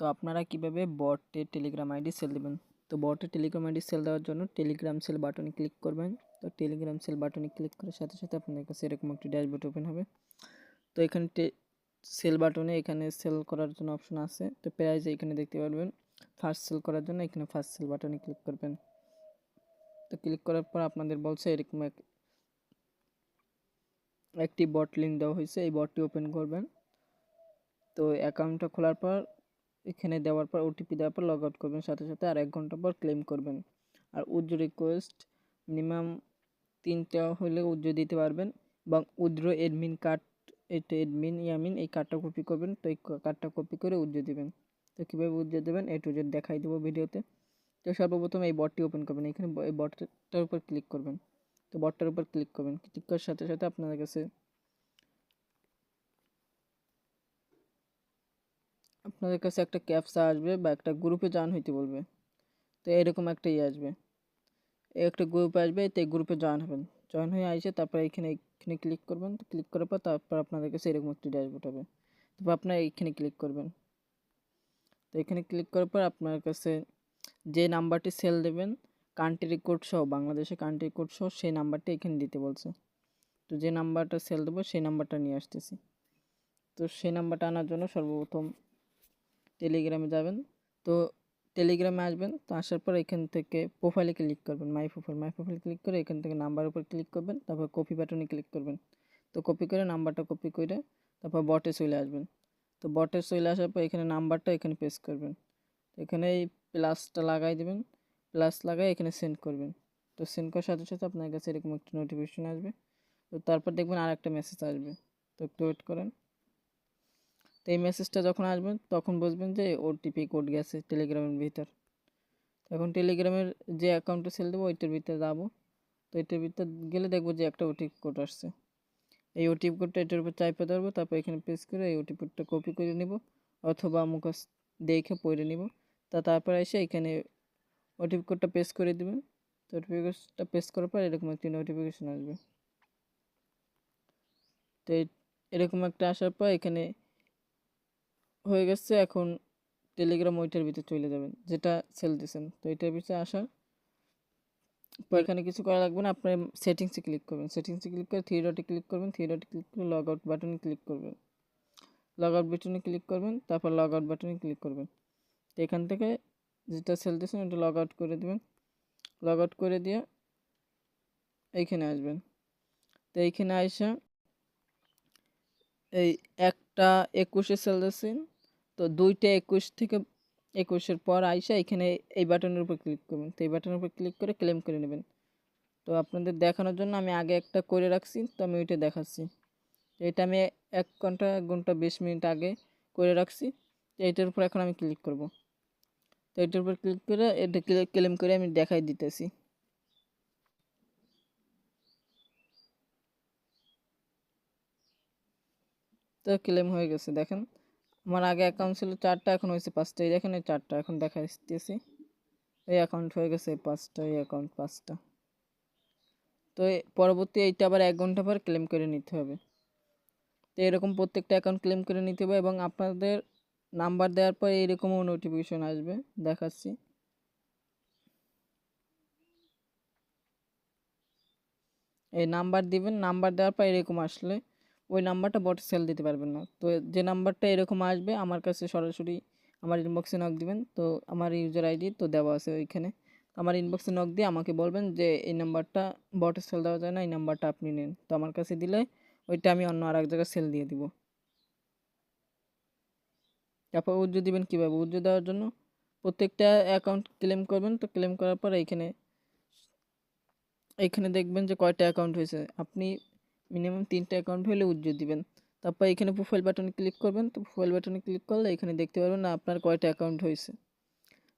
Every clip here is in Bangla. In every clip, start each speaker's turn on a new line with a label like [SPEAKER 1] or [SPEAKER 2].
[SPEAKER 1] তো আপনারা কীভাবে বটে টেলিগ্রাম আইডি সেল দেবেন? তো বটে টেলিগ্রাম আইডি সেল দেওয়ার জন্য টেলিগ্রাম সেল বাটনে ক্লিক করবেন। তো টেলিগ্রাম সেল বাটনে ক্লিক করার সাথে সাথে আপনাদের কাছে এরকম একটি ড্যাশবোর্ড ওপেন হবে। তো এখানে সেল বাটনে এখানে সেল করার জন্য অপশন আছে। তো প্রাইস এখানে দেখতে পারবেন ফার্স্ট সেল করার জন্য এখানে ফার্স্ট সেল বাটনে ক্লিক করবেন। তো ক্লিক করার পর আপনাদের বলছে এরকম এক, একটি বট লিঙ্ক দেওয়া হয়েছে। এই বটটি ওপেন করবেন। তো অ্যাকাউন্টটা খোলার পর এখানে দেওয়ার পর ওটিপি দেওয়ার পর লগ আউট করবেন, সাথে সাথে আর এক ঘণ্টা পর ক্লেম করবেন। আর উজ্জ্ব রিকোয়েস্ট মিনিমাম তিনটা হলে উজ্জ্ব দিতে পারবেন এবং উজ্জ্ব এডমিন কার্ড এটা এডমিন ইয়ামিন, এই কার্ডটা কপি করবেন, তো এই কার্ডটা কপি করে উজ্জ্ব দেবেন। তো কীভাবে উজ্জ্ব দেবেন? এ টু জেড দেখাই দেবো ভিডিওতে। তো সর্বপ্রথম এই বটটি ওপেন করবেন। এখানে এই বটটার উপর ক্লিক করবেন। তো বটটার উপর ক্লিক করবেন। ক্লিক করার সাথে সাথে আপনাদের কাছে আপনাদের কাছে একটা ক্যাপসা আসবে বা একটা গ্রুপে জয়েন হইতে বলবে। তো এরকম একটা ইয়ে আসবে। একটা গ্রুপ আসবে, তো এই গ্রুপে জয়েন হবেন। জয়েন হয়ে আসে তারপরে এখানে এখানে ক্লিক করবেন। তো ক্লিক করার পর তারপর আপনাদের কাছে এরকম একটি ড্যাশবোর্ড হবে। তারপর আপনার এইখানে ক্লিক করবেন। তো এখানে ক্লিক করার পর আপনার কাছে যে নাম্বারটি সেল দেবেন কান্ট্রি কোড সহ, বাংলাদেশের কান্ট্রি কোড সহ, সেই নাম্বারটা এখানে দিতে বলছে। তো যে নাম্বারটা সেল দেবো, সেই নাম্বারটা নিয়ে আসতেছি। তো সেই নাম্বারটা আনার জন্য সর্বপ্রথম টেলিগ্রামে যাবেন। তো টেলিগ্রামে আসবেন, তো আসার পর এখান থেকে প্রোফাইলে ক্লিক করবেন। My profile my profile click করে এখান থেকে নাম্বার উপর ক্লিক করবেন, তারপর কপি বাটনে ক্লিক করবেন। তো কপি করে নাম্বারটা কপি করে তারপর বটে চলে আসবেন। তো বটে চলে আসার পর এখানে নাম্বারটা এখানে পেস্ট করবেন। এখানে এই প্লাসটা লাগাই দেবেন প্লাস লাগাই এখানে সেন্ড করবেন। তো সেন্ড করার সাথে সাথে আপনার কাছে এরকম একটা নোটিফিকেশন আসবে। তো তারপর দেখবেন আর একটা মেসেজ আসবে। তো একটু ওয়েট করেন। তো এই মেসেজটা যখন আসবেন, তখন বুঝবেন যে ওটিপি কোড গেছে টেলিগ্রামের ভিতর। এখন টেলিগ্রামের যে অ্যাকাউন্টে সেল দেবো, ওইটার ভিতরে যাব। তো এটার ভিতরে গেলে দেখব যে একটা ওটিপি কোড আসছে। এই ওটিপি কোডটা এটার উপর চাইপে ধরবো, তারপর এখানে প্রেস করে এই ওটিপি কোডটা কপি করে নিব, অথবা মুখস্থ দেখে পড়ে নিব। তা তারপর এসে এখানে ওটিপি কোডটা পেস্ট করে দেবেন। তো ওটিপি কোডটা পেস্ট করার পর এরকম একটি নোটিফিকেশান আসবে। তো এরকম একটা আসার পর এখানে হয়ে গেছে এখন টেলিগ্রাম ওইটার ভিতরে চলে যাবেন যেটা সেল দিয়েছেন। তো এটার ভিতরে আসার পর এখানে কিছু করা লাগবে না আপনার সেটিংসে ক্লিক করবেন। সেটিংসে ক্লিক করে থ্রি ডটে ক্লিক করবেন থ্রি ডটে ক্লিক করে লগ আউট বাটনে ক্লিক করবেন। লগ আউট বাটনে ক্লিক করবেন তারপর লগ আউট বাটনে ক্লিক করবেন। তো এখান থেকে যেটা সেল দিয়েছেন ওটা লগ আউট করে দেবেন। লগ আউট করে দিয়ে এইখানে আসবেন। তো এইখানে আসা এই একটা একুশে সেল দিয়েছেন তো দুইটা একুশ থেকে একুশের পর আইসা এখানে এই বাটনের উপর ক্লিক করবেন। তো এই বাটনের উপর ক্লিক করে ক্লেম করে নেবেন। তো আপনাদের দেখানোর জন্য আমি আগে একটা করে রাখছি, তো আমি ওইটা দেখাচ্ছি। এটা আমি এক ঘণ্টা এক ঘণ্টা বিশ মিনিট আগে করে রাখছি। তো এইটার উপর এখন আমি ক্লিক করব। তো এটার উপর ক্লিক করে এটা ক্লেম করে আমি দেখাই দিতেছি। তো ক্লেম হয়ে গেছে, দেখেন। আমার আগে অ্যাকাউন্ট ছিল চারটা, এখন হয়েছে পাঁচটা। এই দেখেন এই চারটা এখন দেখা দিতেছি এই অ্যাকাউন্ট হয়ে গেছে পাঁচটা, এই অ্যাকাউন্ট পাঁচটা। তো পরবর্তী এইটা আবার এক ঘণ্টা পর ক্লেম করে নিতে হবে। তো এরকম প্রত্যেকটা অ্যাকাউন্ট ক্লেম করে নিতে হবে এবং আপনাদের নাম্বার দেওয়ার পর এইরকমও নোটিফিকেশন আসবে। দেখাচ্ছি। এই নাম্বার দিবেন নাম্বার দেওয়ার পর এরকম আসলে ওই নাম্বারটা বট সেল দিতে পারবেন না। তো যে নাম্বারটা এরকম আসবে, আমার কাছে সরাসরি আমার ইনবক্সে নক দিবেন। তো আমার ইউজার আইডি তো দেওয়া আছে ওইখানে। আমার ইনবক্সে নক দিয়ে আমাকে বলবেন যে, এই নাম্বারটা বটে সেল দেওয়া যায় না, এই নাম্বারটা আপনি নেন। তো আমার কাছে দিলে ওইটা আমি অন্য আর এক জায়গায় সেল দিয়ে দিব। তারপর উজ্জ্ব দিবেন কীভাবে? উজ্জ্ব দেওয়ার জন্য প্রত্যেকটা অ্যাকাউন্ট ক্লেম করবেন। তো ক্লেম করার পর এইখানে এইখানে দেখবেন যে কয়টা অ্যাকাউন্ট হয়েছে। আপনি মিনিমাম তিনটে অ্যাকাউন্ট হলে উজ্জ্বল দিবেন। তারপর এখানে প্রোফাইল বাটনে ক্লিক করবেন। তো প্রোফাইল বাটনে ক্লিক করলে এখানে দেখতে পারবেন না আপনার কয়টা অ্যাকাউন্ট হয়েছে।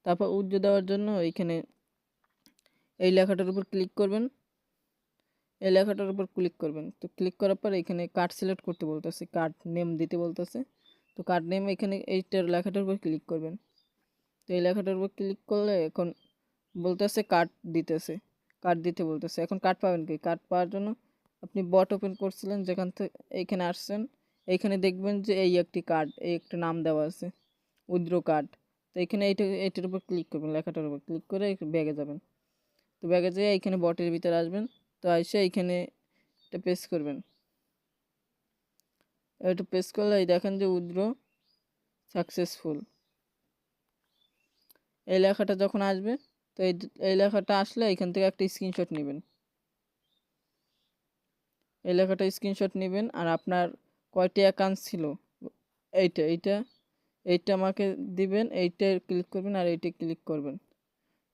[SPEAKER 1] তারপর উজ্জ্বল দেওয়ার জন্য এখানে এই লেখাটার উপর ক্লিক করবেন। এই লেখাটার উপর ক্লিক করবেন। তো ক্লিক করার পর এখানে কার্ড সিলেক্ট করতে বলতেছে। কার্ড নেম দিতে বলতেছে। তো কার্ড নেম এখানে এইটার লেখাটার উপর ক্লিক করবেন। তো এই লেখাটার উপর ক্লিক করলে এখন বলতেছে কার্ড দিতেছে। কার্ড দিতে বলতেছে। এখন কার্ড পাবেন কি? কার্ড পাওয়ার জন্য আপনি বট ওপেন করছিলেন, যেখান থেকে এইখানে আসছেন এইখানে দেখবেন যে এই একটি কার্ড এই একটা নাম দেওয়া আছে, উইথড্র কার্ড তো এখানে এইটা এইটার উপর ক্লিক করবেন, লেখাটার উপর ক্লিক করে ব্যাগে যাবেন। তো ব্যাগে যেয়ে এইখানে বটের ভিতরে আসবেন, তো এসে এইখানে এটা পেস্ট করবেন। এটা পেস্ট করলে এই দেখেন যে উইথড্র সাকসেসফুল এই লেখাটা যখন আসবে, তো এই লেখাটা আসলে এখান থেকে একটা স্ক্রিনশট নেবেন। এই লেখাটা স্ক্রিনশট নেবেন আর আপনার কয়টি অ্যাকাউন্ট ছিল? এইটা এইটা এইটা আমাকে দিবেন, এইটা ক্লিক করবেন আর এইটা ক্লিক করবেন।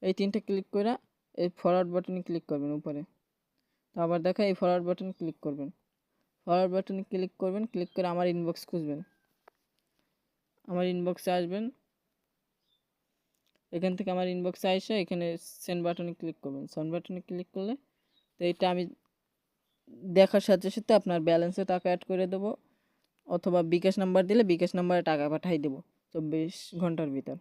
[SPEAKER 1] এই তিনটা ক্লিক করে এই ফরওয়ার্ড বাটনে ক্লিক করবেন উপরে। তো আবার দেখা এই ফরওয়ার্ড বাটনে ক্লিক করবেন। ফরওয়ার্ড বাটনে ক্লিক করবেন ক্লিক করে আমার ইনবক্স খুঁজবেন। আমার ইনবক্সে আসবেন। এখান থেকে আমার ইনবক্সে আসে এখানে সেন্ড বাটনে ক্লিক করবেন। সেন্ড বাটনে ক্লিক করলে তো এটা আমি দেখার সাথে সাথে আপনার ব্যালেন্সে টাকা অ্যাড করে দেবো। অথবা বিকাশ নাম্বার দিলে বিকাশ নাম্বারে টাকা পাঠাই দেবো। চব্বিশ ঘণ্টার ভিতর।